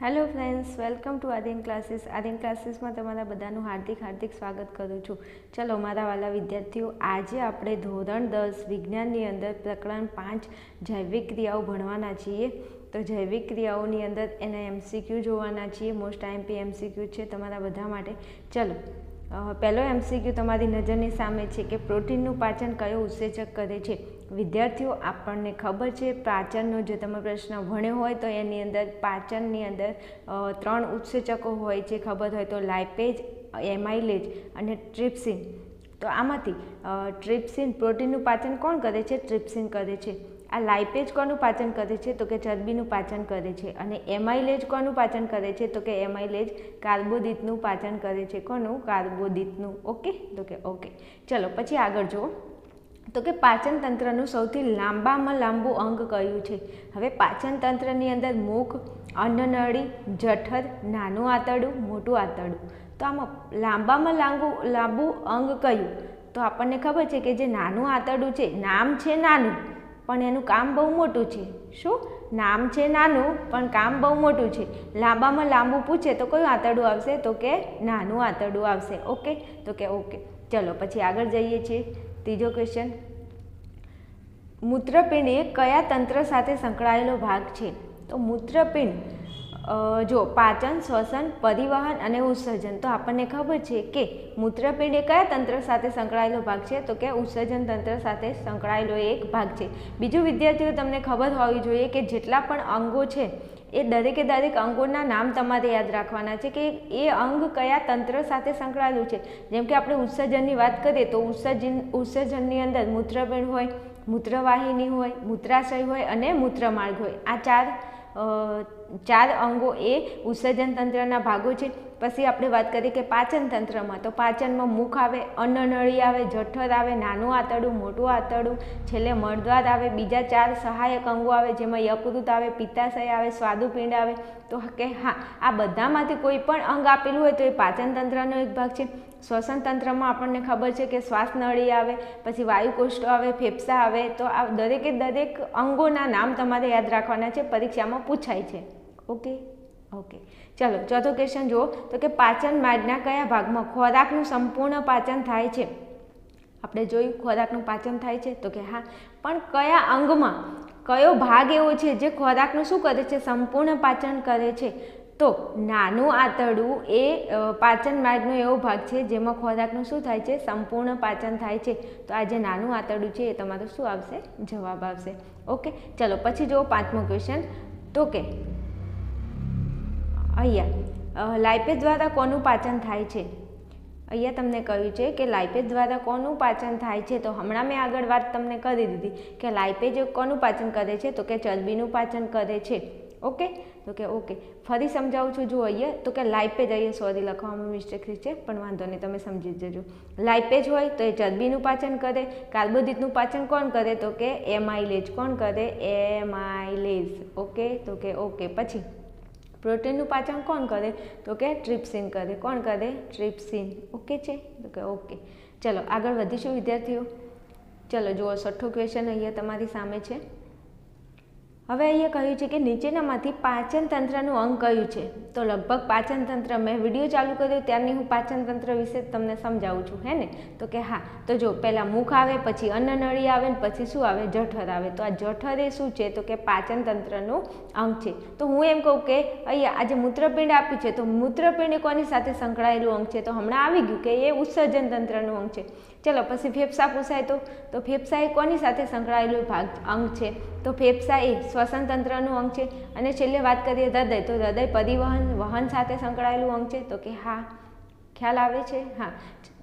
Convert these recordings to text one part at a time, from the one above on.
Hello friends welcome to Aadin classes Aadin ક્લાસીસમાં તમારા બધાનું હાર્દિક હાર્દિક સ્વાગત કરું છું. ચલો, મારા વાલા વિદ્યાર્થીઓ, આજે આપણે ધોરણ દસ વિજ્ઞાનની અંદર પ્રકરણ પાંચ જૈવિક ક્રિયાઓ ભણવાના છીએ. તો જૈવિક ક્રિયાઓની અંદર એના એમસીક્યુ જોવાના છીએ. મોસ્ટ આઈમપી એમસીક્યુ છે તમારા બધા માટે. ચલો પહેલો એમસીક્યુ તમારી નજરની સામે છે કે પ્રોટીનનું પાચન કયો ઉત્સેચક કરે છે? વિદ્યાર્થીઓ આપણને ખબર છે, પાચનનો જો તમે પ્રશ્ન ભણ્યો હોય તો એની અંદર પાચનની અંદર ત્રણ ઉત્સેચકો હોય છે ખબર હોય તો લાઇપેજ એમાઇલેજ અને ટ્રિપ્સિન તો આમાંથી ટ્રિપ્સિન પ્રોટીનનું પાચન કોણ કરે છે? ટ્રિપ્સિન કરે છે. આ લાઇપેજ કોનું પાચન કરે છે? તો કે ચરબીનું પાચન કરે છે. અને એમાઇલેજ કોનું પાચન કરે છે? તો કે એમાઇલેજ કાર્બોદિતનું પાચન કરે છે. કોનું? કાર્બોદિતનું. ઓકે? તો કે ઓકે. ચલો, પછી આગળ જુઓ. તો કે પાચન તંત્રનું સૌથી લાંબામાં લાંબુ અંગ કયું છે? હવે પાચન તંત્રની અંદર મુખ અન્નનળી જઠર, નાનું આંતરડું, મોટું આંતરડું. તો આમાં લાંબામાં લાંબુ લાંબુ અંગ કયું? તો આપણને ખબર છે કે જે નાનું આંતરડું છે, નામ છે નાનું, પણ એનું કામ બહુ મોટું છે. શું? નામ છે નાનું, પણ કામ બહુ મોટું છે. લાંબામાં લાંબુ પૂછે તો કયું આંતરડું આવશે? તો કે નાનું આંતરડું આવશે. ઓકે? તો કે ઓકે. ચલો, પછી આગળ જઈએ છીએ. ત્રીજો ક્વેશ્ચન મૂત્રપિંડ એ કયા તંત્ર સાથે સંકળાયેલો ભાગ છે? તો મૂત્રપિંડ જો પાચન, શ્વસન, પરિવહન અને ઉત્સર્જન. તો આપણને ખબર છે કે મૂત્રપિંડ એ કયા તંત્ર સાથે સંકળાયેલો ભાગ છે? તો કે ઉત્સર્જન તંત્ર સાથે સંકળાયેલો એક ભાગ છે. બીજું વિદ્યાર્થીઓ, તમને ખબર હોવી જોઈએ કે જેટલા પણ અંગો છે એ દરેકે દરેક અંગોના નામ તમારે યાદ રાખવાના છે કે એ અંગ કયા તંત્ર સાથે સંકળાયેલું છે. જેમ કે આપણે ઉત્સર્જનની વાત કરીએ તો ઉત્સર્જન, ઉત્સર્જનની અંદર મૂત્રપિંડ હોય, મૂત્રવાહિની હોય, મૂત્રાશય હોય અને મૂત્રમાર્ગ હોય. આ ચાર ચાર અંગો એ ઉત્સર્જન તંત્રના ભાગો છે. પછી આપણે વાત કરીએ કે પાચન તંત્રમાં, તો પાચનમાં મુખ આવે, અન્નનળી આવે, જઠર આવે, નાનું આંતરડું, મોટું આંતરડું, છેલ્લે મળદ્વાર આવે, બીજા ચાર સહાયક અંગો આવે, જેમાં યકૃત આવે, પિત્તાશય આવે, સ્વાદુપિંડ આવે, તો કે હા, આ બધામાંથી કોઈ પણ અંગ આપેલું હોય તો એ પાચન તંત્રનો એક ભાગ છે. શ્વસન તંત્રમાં આપણને ખબર છે કે શ્વાસનળી આવે, પછી વાયુકોષ્ઠો આવે, ફેફસા આવે, તો આ દરેકે દરેક અંગોના નામ તમારે યાદ રાખવાના છે, પરીક્ષામાં પૂછાય છે. ઓકે? ઓકે ચલો, ચોથો ક્વેશ્ચન જુઓ. તો કે પાચન માર્ગના કયા ભાગમાં ખોરાકનું સંપૂર્ણ પાચન થાય છે? આપણે જોયું ખોરાકનું પાચન થાય છે. તો કે હા. પણ કયા અંગમાં, કયો ભાગ એવો છે જે ખોરાકનું શું કરે છે? સંપૂર્ણ પાચન કરે છે. તો નાનું આંતરડું એ પાચન માર્ગનો એવો ભાગ છે જેમાં ખોરાકનું શું થાય છે? સંપૂર્ણ પાચન થાય છે. તો આ જે નાનું આંતરડું છે એ તમારું શું આવશે? જવાબ આવશે. ઓકે ચલો, પછી જુઓ પાંચમો ક્વેશ્ચન તો કે અહીંયા લાઇપેજ દ્વારા કોનું પાચન થાય છે? અહીંયા તમને કહ્યું છે કે લાઇપેજ દ્વારા કોનું પાચન થાય છે? તો હમણાં મેં આગળ વાત તમને કરી દીધી કે લાઇપેજ કોનું પાચન કરે છે? તો કે ચરબીનું પાચન કરે છે. ઓકે? તો કે ઓકે. ફરી સમજાવું છું. જો અહીંયા, તો કે લાઇપેજ અહીંયા સોરી લખવામાં મિસ્ટેક થઈ છે, પણ વાંધો નહીં, તમે સમજી જજો. લાઇપેજ હોય તો એ ચરબીનું પાચન કરે, કાર્બોદિતનું પાચન કોણ કરે? તો કે એમાઇલેજ કોણ કરે? Amylase okay? તો કે ઓકે. પછી? પ્રોટીનનું પાચન કોણ કરે? તો કે ટ્રિપ્સિન કરે. કોણ કરે? ટ્રિપ્સિન. ઓકે છે? તો કે ઓકે. ચલો, આગળ વધીશું વિદ્યાર્થીઓ. ચલો, જુઓ, છઠ્ઠો ક્વેશ્ચન અહીંયા તમારી સામે છે. હવે અહીંયા કહ્યું છે કે નીચેનામાંથી પાચન તંત્રનું અંગ કયું છે? તો લગભગ પાચન તંત્ર મેં વીડિયો ચાલુ કર્યો, ત્યારની હું પાચન તંત્ર વિશે તમને સમજાવું છું, હે ને? તો કે હા, તો જો પહેલાં મુખ આવે, પછી અન્નનળી આવે ને પછી શું આવે? જઠર આવે. તો આ જઠર એ શું છે? તો કે પાચન તંત્રનું અંગ છે. તો હું એમ કહું કે અહીંયા આજે મૂત્રપિંડ આપ્યું છે, તો મૂત્રપિંડ કોની સાથે સંકળાયેલું અંગ છે? તો હમણાં આવી ગયું કે એ ઉત્સર્જન તંત્રનું અંગ છે. ચલો, પછી ફેફસા પૂછાય તો. તો ફેફસા એ કોની સાથે સંકળાયેલું ભાગ અંગ છે? તો ફેફસા એ શ્વસન તંત્રનું અંગ છે. અને છેલ્લે વાત કરીએ હૃદય, તો હૃદય પરિવહન, વહન સાથે સંકળાયેલું અંગ છે. તો કે હા, ખ્યાલ આવે છે? હા.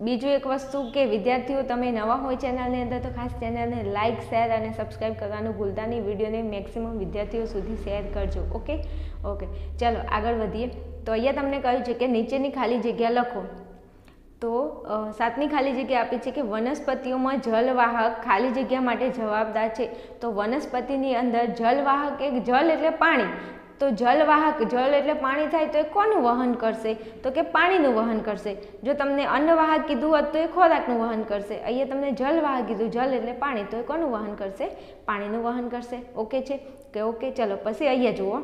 બીજું એક વસ્તુ કે વિદ્યાર્થીઓ, તમે નવા હોય ચેનલની અંદર, તો ખાસ ચેનલને લાઇક શેર અને સબસ્ક્રાઈબ કરવાનું ભૂલતા નહીં. વિડીયોને મેક્સિમમ વિદ્યાર્થીઓ સુધી શેર કરજો. ઓકે? ઓકે. ચાલો, આગળ વધીએ. તો અહીંયા તમને કહ્યું છે કે નીચેની ખાલી જગ્યા લખો. તો સાતમી ખાલી જગ્યા આપી છે કે વનસ્પતિઓમાં જલવાહક ખાલી જગ્યા માટે જવાબદાર છે. તો વનસ્પતિની અંદર જલવાહક એક જલ એટલે પાણી. તો જલવાહક જલ એટલે પાણી થાય તો એ કોનું વહન કરશે? તો કે પાણીનું વહન કરશે. જો તમને અન્નવાહક કીધું હોત તો એ ખોરાકનું વહન કરશે. અહીંયા તમને જલવાહક કીધું, જલ એટલે પાણી. તો એ કોનું વહન કરશે? પાણીનું વહન કરશે. ઓકે છે? કે ઓકે? ચલો, પછી અહીંયા જુઓ.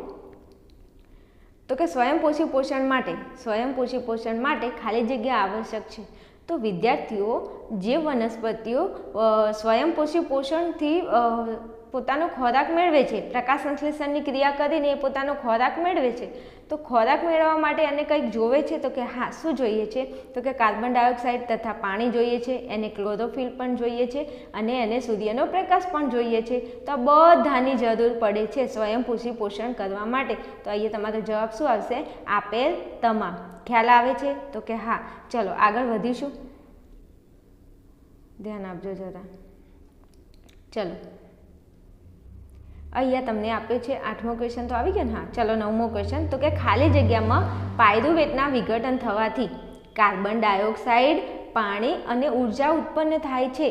તો કે સ્વયંપોષી પોષણ માટે સ્વયંપોષી પોષણ માટે ખાલી જગ્યા આવશ્યક છે. તો વિદ્યાર્થીઓ જે વનસ્પતિઓ સ્વયંપોષી પોષણથી પોતાનો ખોરાક મેળવે છે, પ્રકાશ સંશ્લેષણની ક્રિયા કરીને એ પોતાનો ખોરાક મેળવે છે. તો ખોરાક મેળવવા માટે એને કંઈક જોવે છે તો કે હા, શું જોઈએ છે? તો કે કાર્બન ડાયોક્સાઇડ તથા પાણી જોઈએ છે, એને ક્લોરોફિલ પણ જોઈએ છે અને એને સૂર્યનો પ્રકાશ પણ જોઈએ છે. તો બધાની જરૂર પડે છે સ્વયંપોષી પોષણ કરવા માટે. તો અહીંયા તમારો જવાબ શું આવશે? આપેલ તમામ. ખ્યાલ આવે છે? તો કે હા. ચલો, આગળ વધીશું. ધ્યાન આપજો જરા. ચલો. અહીંયા તમને આપ્યું છે. આઠમો ક્વેશ્ચન તો આવી ગયો ને? હા, ચલો નવમો ક્વેશ્ચન તો કે ખાલી જગ્યામાં પાયરુવેટના વિઘટન થવાથી કાર્બન ડાયોક્સાઇડ, પાણી અને ઊર્જા ઉત્પન્ન થાય છે.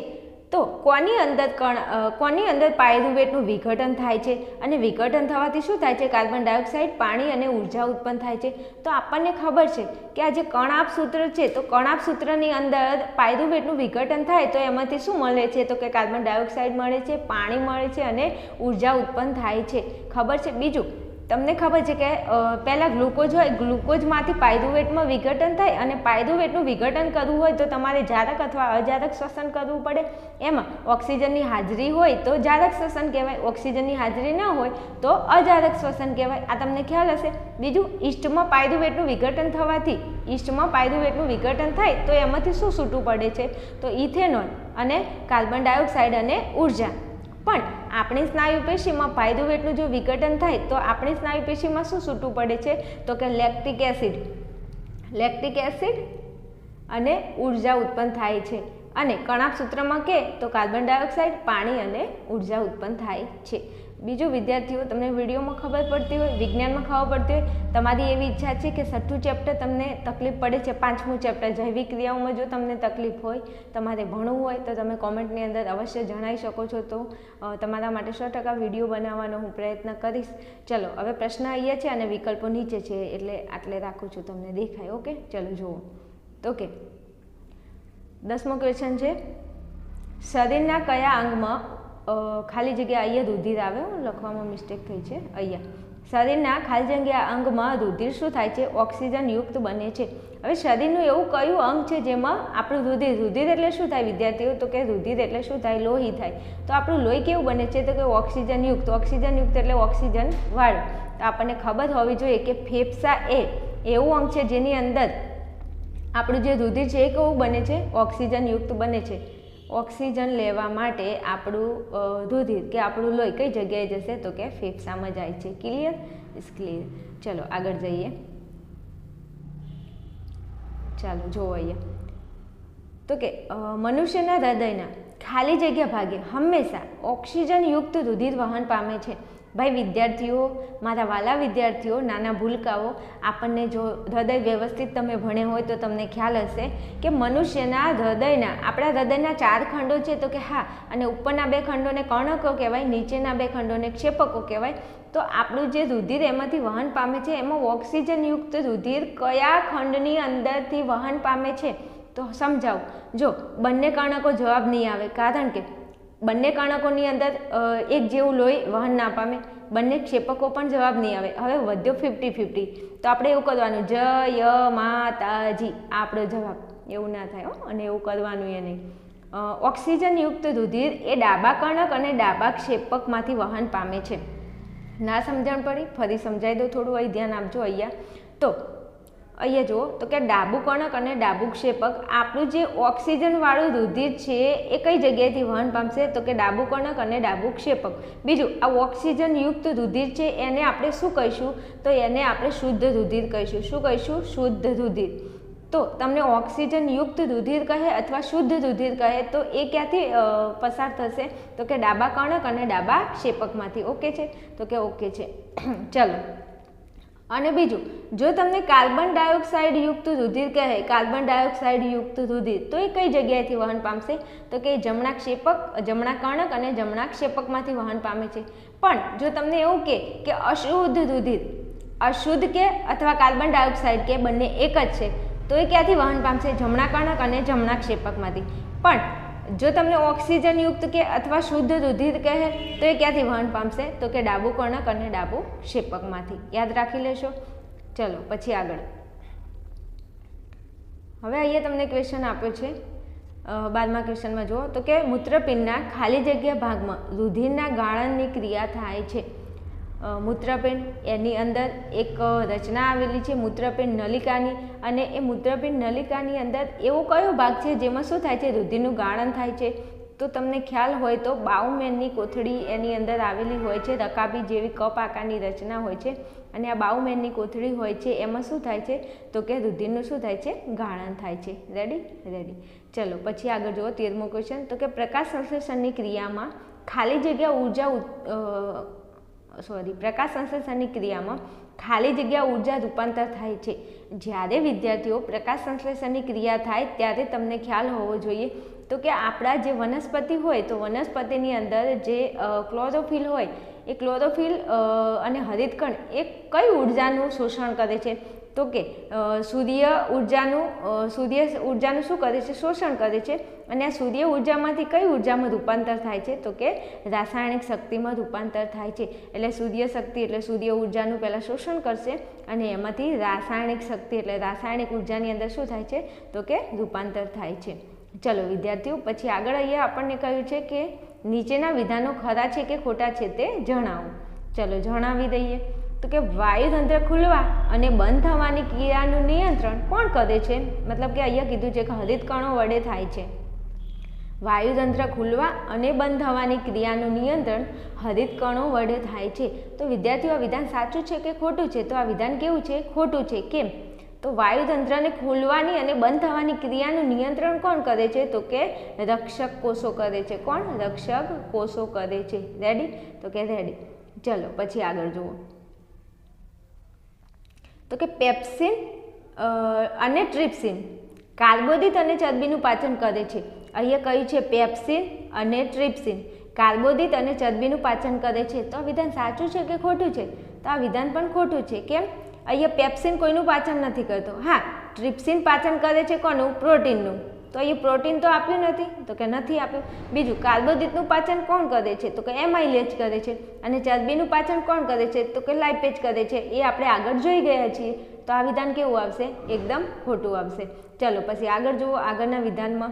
તો કોની અંદર કણ કોની અંદર પાયરુવેટનું વિઘટન થાય છે? અને વિઘટન થવાથી શું થાય છે? કાર્બન ડાયોક્સાઇડ, પાણી અને ઊર્જા ઉત્પન્ન થાય છે. તો આપણને ખબર છે કે આ જે કણાપ સૂત્ર છે, તો કણાપ સૂત્રની અંદર પાયરુવેટનું વિઘટન થાય તો એમાંથી શું મળે છે? તો કે કાર્બન ડાયોક્સાઇડ મળે છે, પાણી મળે છે અને ઊર્જા ઉત્પન્ન થાય છે. ખબર છે? બીજું તમને ખબર છે કે પહેલાં ગ્લુકોઝ હોય, ગ્લુકોઝમાંથી પાયરુવેટમાં વિઘટન થાય અને પાયરુવેટનું વિઘટન કરવું હોય તો તમારે જારક અથવા અજારક શ્વસન કરવું પડે. એમાં ઓક્સિજનની હાજરી હોય તો જારક શ્વસન કહેવાય. ઓક્સિજનની હાજરી ન હોય તો અજારક શ્વસન કહેવાય. આ તમને ખ્યાલ હશે. બીજું ઈસ્ટમાં પાયરુવેટનું વિઘટન થવાથી ઈસ્ટમાં પાયરુવેટનું વિઘટન થાય તો એમાંથી શું છૂટું પડે છે? તો ઇથેનોલ અને કાર્બન ડાયોક્સાઇડ અને ઊર્જા. પણ આપણી સ્નાયુ પેશીમાં પાયરુવેટનું જો વિઘટન થાય, તો આપણી સ્નાયુ પેશીમાં શું છૂટું પડે છે? તો કે લેક્ટિક એસિડ. લેક્ટિક એસિડ અને ઊર્જા ઉત્પન્ન થાય છે. અને કણાપ સૂત્રમાં કે તો કાર્બન ડાયોક્સાઇડ, પાણી અને ઊર્જા ઉત્પન્ન થાય છે. બીજું વિદ્યાર્થીઓ તમને વિડીયોમાં ખબર પડતી હોય, વિજ્ઞાનમાં ખબર પડતી હોય, તમારી એવી ઈચ્છા છે કે છઠ્ઠું ચેપ્ટર તમને તકલીફ પડે છે, પાંચમું ચેપ્ટર જૈવિક ક્રિયાઓમાં જો તમને તકલીફ હોય, તમારે ભણવું હોય, તો તમે કોમેન્ટની અંદર અવશ્ય જણાવી શકો છો. તો તમારા માટે સો ટકા વીડિયો બનાવવાનો હું પ્રયત્ન કરીશ. ચલો, હવે પ્રશ્ન અહીંયા છે અને વિકલ્પો નીચે છે, એટલે આટલે રાખું છું તમને દેખાય, ઓકે? ચલો, જુઓ. ઓકે. દસમો ક્વેશ્ચન છે, શરીરના કયા અંગમાં ખાલી જગ્યા અહીંયા રુધિર આવે લખવામાં મિસ્ટેક થઈ છે, અહીંયા. શરીરના ખાલી જગ્યા અંગમાં રુધિર શું થાય છે? ઓક્સિજન યુક્ત બને છે. હવે શરીરનું એવું કયું અંગ છે જેમાં આપણું રુધિર રુધિર એટલે શું થાય વિદ્યાર્થીઓ? તો કે રુધિર એટલે શું થાય? લોહી થાય. તો આપણું લોહી કેવું બને છે? તો કે ઓક્સિજન યુક્ત એટલે ઓક્સિજન વાળું. તો આપણને ખબર હોવી જોઈએ કે ફેફસા એ એવું અંગ છે જેની અંદર આપણું જે રુધિર છે એ કેવું બને છે? ઓક્સિજન યુક્ત બને છે. ઓક્સિજન લેવા માટે આપણું રુધિર કે આપણું લોહી કઈ જગ્યાએ જશે તો કે ફેફસામાં જાય છે. ક્લિયર ઇસ ક્લિયર ચલો, આગળ જઈએ. ચાલો, જોવો તો કે મનુષ્યના હૃદયના ખાલી જગ્યા ભાગે હંમેશા ઓક્સિજનયુક્ત રુધિર વહન પામે છે. ભાઈ, વિદ્યાર્થીઓ, મારા વાલા વિદ્યાર્થીઓ, નાના ભૂલકાઓ, આપણને જો હૃદય વ્યવસ્થિત તમે ભણે હોય તો તમને ખ્યાલ હશે કે મનુષ્યના હૃદયના, આપણા હૃદયના ચાર ખંડો છે તો કે હા, અને ઉપરના બે ખંડોને કર્ણકો કહેવાય, નીચેના બે ખંડોને ક્ષેપકો કહેવાય, તો આપણું જે રુધિર એમાંથી વહન પામે છે, એમાં ઓક્સિજનયુક્ત રુધિર કયા ખંડની અંદરથી વહન પામે છે? તો સમજાવું. જો બંને કર્ણકો જવાબ નહીં આવે, કારણ કે બંને કર્ણકોની અંદર એક જેવું લોહી વહન ના પામે. બંને ક્ષેપકો પણ જવાબ નહીં આવે. હવે વધ્યો ફિફ્ટી ફિફ્ટી તો આપણે એવું કરવાનું, જ, ય માતાજી આપણો જવાબ. એવું ના થાય અને એવું કરવાનું એ નહીં. ઓક્સિજનયુક્ત રુધિર એ ડાબા કણક અને ડાબા ક્ષેપકમાંથી વહન પામે છે. ના સમજણ પડી? ફરી સમજાવી દો થોડું, અહીં ધ્યાન આપજો અહીંયા. તો અહીંયા જુઓ, તો કે ડાબુ કણક અને ડાબુ ક્ષેપક, આપણું જે ઓક્સિજનવાળું રુધિર છે, એ કઈ જગ્યાએથી વહન પામશે? તો કે ડાબુ કણક અને ડાબુ ક્ષેપક. બીજું, આ ઓક્સિજનયુક્ત રુધિર છે, એને આપણે શું કહીશું? તો એને આપણે શુદ્ધ રુધિર કહીશું. શું કહીશું? શુદ્ધ રુધિર. તો તમને ઓક્સિજનયુક્ત રુધિર કહે અથવા શુદ્ધ રુધિર કહે, તો એ ક્યાંથી પસાર થશે? તો કે ડાબા કણક અને ડાબા ક્ષેપકમાંથી. ઓકે છે? તો કે ઓકે છે. ચલો. અને બીજું, જો તમને કાર્બન ડાયોક્સાઇડ યુક્ત રુધિર કહે, કાર્બન ડાયોક્સાઇડ યુક્ત રુધિર, તો એ કઈ જગ્યાએથી વહન પામશે? તો કે જમણા ક્ષેપક, જમણા કર્ણક અને જમણા ક્ષેપકમાંથી વહન પામે છે. પણ જો તમને એવું કે કે અશુદ્ધ રુધિર, અશુદ્ધ કે અથવા કાર્બન ડાયોક્સાઇડ કે બંને એક જ છે, તો એ ક્યાંથી વહન પામશે? જમણા કર્ણક અને જમણા ક્ષેપકમાંથી. પણ જો તમને ઓક્સિજનયુક્ત કે અથવા શુદ્ધ રુધિર કહે, તો એ ક્યાંથી વહન પામશે? તો કે ડાબુ કર્ણક અને ડાબુ ક્ષેપકમાંથી યાદ રાખી લેશો? ચલો, પછી આગળ. હવે અહીંયા તમને ક્વેશ્ચન આપ્યો છે. બાદમાં ક્વેશ્ચનમાં જુઓ. તો કે મૂત્રપિંડના ખાલી જગ્યા ભાગમાં રુધિરના ગાળણની ક્રિયા થાય છે. મૂત્રપિંડ. એની અંદર એક રચના આવેલી છે મૂત્રપિંડ નલિકાની. અને એ મૂત્રપિંડ નલિકાની અંદર એવો કયો ભાગ છે? જેમાં શું થાય છે? રુધિરનું ગાળણ થાય છે. તો તમને ખ્યાલ હોય તો બાઉમેનની કોથળી એની અંદર આવેલી હોય છે. રકાબી જેવી કપ આકારની રચના હોય છે. અને આ બાઉમેનની કોથળી હોય છે. એમાં શું થાય છે? તો કે રુધિરનું શું થાય છે? ગાળણ થાય છે. રેડી રેડી ચલો, પછી આગળ જુઓ તેરમો ક્વેશ્ચન તો કે પ્રકાશ સંશ્લેષણની ક્રિયામાં ખાલી જગ્યા ઊર્જા સોરી, પ્રકાશ સંશ્લેષણની ક્રિયામાં ખાલી જગ્યા ઊર્જા રૂપાંતર થાય છે. જ્યારે વિદ્યાર્થીઓ પ્રકાશ સંશ્લેષણની ક્રિયા થાય ત્યારે તમને ખ્યાલ હોવો જોઈએ તો કે આપણા જે વનસ્પતિ હોય તો વનસ્પતિની અંદર જે ક્લોરોફિલ હોય એ ક્લોરોફિલ અને હરિતકણ એ કઈ ઉર્જાનું શોષણ કરે છે? તો કે સૂર્ય ઉર્જાનું સૂર્ય ઉર્જાનું શું કરે છે? શોષણ કરે છે. અને આ સૂર્ય ઉર્જામાંથી કઈ ઉર્જામાં રૂપાંતર થાય છે? તો કે, રાસાયણિક શક્તિમાં રૂપાંતર થાય છે. એટલે સૂર્ય શક્તિ એટલે સૂર્ય ઉર્જાનું પહેલાં શોષણ કરશે અને એમાંથી રાસાયણિક શક્તિ એટલે રાસાયણિક ઉર્જાની અંદર શું થાય છે? તો કે, રૂપાંતર થાય છે. ચલો, વિદ્યાર્થીઓ, પછી આગળ અહીંયા આપણને કહ્યું છે કે, નીચેના વિધાનો ખરા છે કે ખોટા છે તે જણાવો. ચલો, જણાવી દઈએ. તો કે વાયુતંત્ર ખુલવા અને બંધ થવાની ક્રિયાનું નિયંત્રણ કોણ કરે છે? મતલબ કે અહીંયા કીધું છે કે હરિત કણો વડે થાય છે. વાયુતંત્ર ખુલવા અને બંધ થવાની ક્રિયાનું નિયંત્રણ હરિત કણો વડે થાય છે. તો વિદ્યાર્થીઓ, આ વિધાન સાચું છે કે ખોટું છે? તો આ વિધાન કેવું છે? ખોટું છે. કેમ? તો વાયુતંત્રને ખોલવાની અને બંધ થવાની ક્રિયાનું નિયંત્રણ કોણ કરે છે? તો કે રક્ષક કોષો કરે છે. કોણ? રક્ષક કોષો કરે છે. રેડી તો કે રેડી ચલો, પછી આગળ જુઓ. તો કે પેપ્સિન અને ટ્રિપ્સિન. કાર્બોદિત અને ચરબીનું પાચન કરે છે. અહીંયા કહ્યું છે પેપ્સિન અને ટ્રિપ્સિન. કાર્બોદિત અને ચરબીનું પાચન કરે છે. તો આ વિધાન સાચું છે કે ખોટું છે? તો આ વિધાન પણ ખોટું છે. કેમ? અહીંયા પેપ્સિન કોઈનું પાચન નથી કરતો. હા, ટ્રિપ્સિન પાચન કરે છે કોનું? પ્રોટીનનું. તો અહીંયા પ્રોટીન તો આપ્યું નથી, તો કે નથી આપ્યું. બીજું, કાર્બોદિતનું પાચન કોણ કરે છે? તો કે એમાઇલેજ કરે છે. અને ચરબીનું પાચન કોણ કરે છે? તો કે લાઇપેજ કરે છે. એ આપણે આગળ જોઈ ગયા છીએ. તો આ વિધાન કેવું આવશે? એકદમ ખોટું આવશે. ચલો, પછી આગળ જુઓ આગળના વિધાનમાં.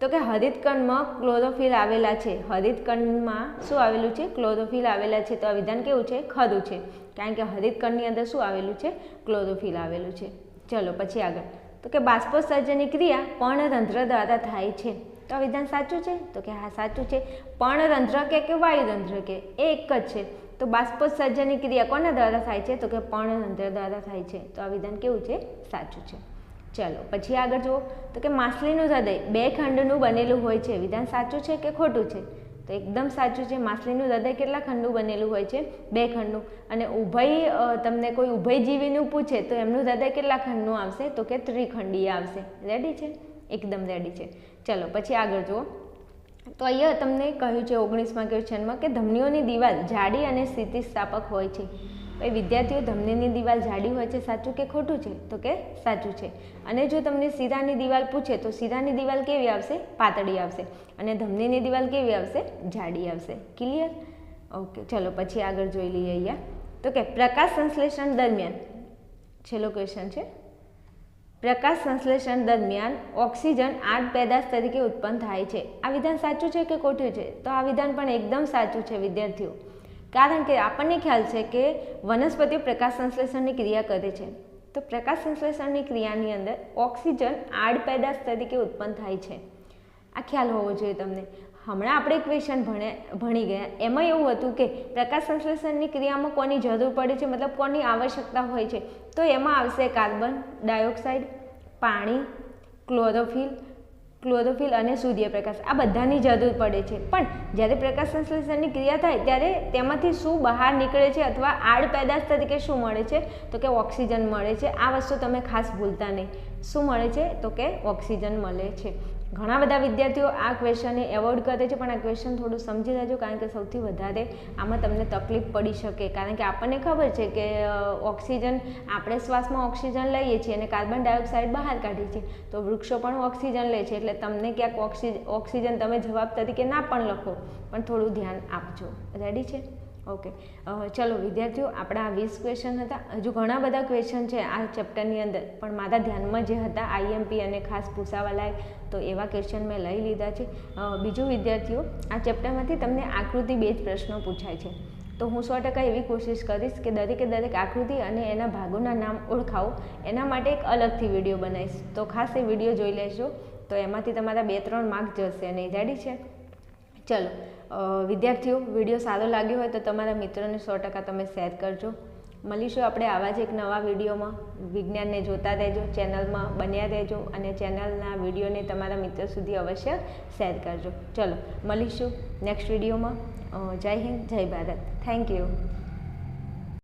તો કે હરિતકણમાં ક્લોરોફિલ આવેલા છે. હરિતકણમાં શું આવેલું છે? ક્લોરોફિલ આવેલા છે. તો આ વિધાન કેવું છે? ખરું છે. કારણ કે હરિતકણની અંદર શું આવેલું છે? ક્લોરોફિલ આવેલું છે. ચલો, પછી આગળ. તો કે બાષ્પોત્સર્જનની ક્રિયા પર્ણરંધ્ર દ્વારા થાય છે. તો આ વિધાન સાચું છે? તો કે હા, સાચું છે. પર્ણરંધ્ર કે કે વાયુતંત્ર કે? એ એક જ છે. તો બાષ્પોત્સર્જનની ક્રિયા કોના દ્વારા થાય છે? તો કે પર્ણરંધ્ર દ્વારા થાય છે. તો આ વિધાન કેવું છે? સાચું છે. ચલો, પછી આગળ જુઓ. તો કે માછલીનું હૃદય બે ખંડનું બનેલું હોય છે. વિધાન સાચું છે કે ખોટું છે? તો એકદમ સાચું છે, માછલીનું હૃદય કેટલા ખંડનું બનેલું હોય છે? બે ખંડનું અને ઉભય તમને કોઈ ઉભય જીવીનું પૂછે તો એમનું હૃદય કેટલા ખંડનું આવશે? તો કે ત્રિખંડીય આવશે. રેડી છે? એકદમ રેડી છે. ચલો, પછી આગળ જુઓ. તો અહીંયા તમને કહ્યું છે, ઓગણીસમાં ક્વેશ્ચનમાં કે ધમનીઓની દિવાલ જાડી અને સ્થિતિસ્થાપક હોય છે. એ વિદ્યાર્થીઓ ધમનીની દિવાલ જાડી હોય છે, સાચું કે ખોટું છે? તો કે સાચું છે. અને જો તમને શીરાની દિવાલ પૂછે, તો શીરાની દિવાલ કેવી આવશે? પાતળી આવશે. અને ધમનીની દિવાલ કેવી આવશે? જાડી આવશે. ક્લિયર ઓકે ચલો, પછી આગળ જોઈ લઈએ અહીંયા. તો કે પ્રકાશ સંશ્લેષણ દરમિયાન, છેલ્લો ક્વેશ્ચન છે. પ્રકાશ સંશ્લેષણ દરમિયાન ઓક્સિજન આઠ પેદાશ તરીકે ઉત્પન્ન થાય છે. આ વિધાન સાચું છે કે ખોટું છે? તો આ વિધાન પણ એકદમ સાચું છે, વિદ્યાર્થીઓ. કારણ કે આપણને ખ્યાલ છે કે વનસ્પતિઓ પ્રકાશ સંશ્લેષણની ક્રિયા કરે છે. તો પ્રકાશ સંશ્લેષણની ક્રિયાની અંદર ઓક્સિજન આડ પેદાશ તરીકે ઉત્પન્ન થાય છે. આ ખ્યાલ હોવો જોઈએ તમને. હમણાં આપણે ક્વેશ્ચન ભણે, ભણી ગયા. એમાં એવું હતું કે પ્રકાશ સંશ્લેષણની ક્રિયામાં કોની જરૂર પડે છે? મતલબ કોની આવશ્યકતા હોય છે? તો એમાં આવશે કાર્બન ડાયોક્સાઇડ, પાણી, ક્લોરોફિલ ક્લોરોફિલ અને સૂર્યપ્રકાશ, આ બધાની જરૂર પડે છે. પણ જ્યારે પ્રકાશ સંશ્લેષણની ક્રિયા થાય, ત્યારે તેમાંથી શું બહાર નીકળે છે અથવા આડ પેદાશ તરીકે શું મળે છે? તો કે ઓક્સિજન મળે છે. આ વસ્તુ તમે ખાસ ભૂલતા નહીં. શું મળે છે? તો કે ઓક્સિજન મળે છે. ઘણા બધા વિદ્યાર્થીઓ આ ક્વેશ્ચનને એવોર્ડ કરે છે, પણ આ ક્વેશ્ચન થોડું સમજી લેજો, કારણ કે સૌથી વધારે આમાં તમને તકલીફ પડી શકે. કારણ કે આપણને ખબર છે કે ઓક્સિજન, આપણે શ્વાસમાં ઓક્સિજન લઈએ છીએ અને કાર્બન ડાયોક્સાઇડ બહાર કાઢીએ છીએ, તો વૃક્ષો પણ ઓક્સિજન લે છે, એટલે તમને ક્યાંક ઓક્સિજન તમે જવાબ તરીકે ના પણ લખો. પણ થોડું ધ્યાન આપજો. રેડી છે? ઓકે ચલો, વિદ્યાર્થીઓ, આપણા વીસ ક્વેશ્ચન હતા. હજુ ઘણા બધા ક્વેશ્ચન છે આ ચેપ્ટરની અંદર. પણ મારા ધ્યાનમાં જે હતા આઈએમપી અને ખાસ પૂછાવા લાયક તો એવા ક્વેશ્ચન મેં લઈ લીધા છે. બીજું વિદ્યાર્થીઓ, આ ચેપ્ટરમાંથી તમને આકૃતિ બે જ પ્રશ્નો પૂછાય છે. તો હું સો ટકા એવી કોશિશ કરીશ કે દરેકે દરેક આકૃતિ અને એના ભાગોના નામ ઓળખાવો. એના માટે એક અલગથી વીડિયો બનાવીશ. તો ખાસ એ વીડિયો જોઈ લેજો. તો એમાંથી તમારા બે ત્રણ માર્ક જશે. અને રેડી છે? ચલો. વિદ્યાર્થીઓ, વીડિયો સારો લાગ્યો હોય તો તમારા મિત્રોને સો ટકા તમે શેર કરજો. મળીશું આપણે આવા જ એક નવા વિડીયોમાં. વિજ્ઞાનને જોતા રહેજો, ચેનલમાં બન્યા રહેજો અને ચેનલના વિડીયોને તમારા મિત્રો સુધી અવશ્ય શેર કરજો. ચલો, મળીશું નેક્સ્ટ વિડીયોમાં. જય હિન્દ, જય ભારત. Thank you.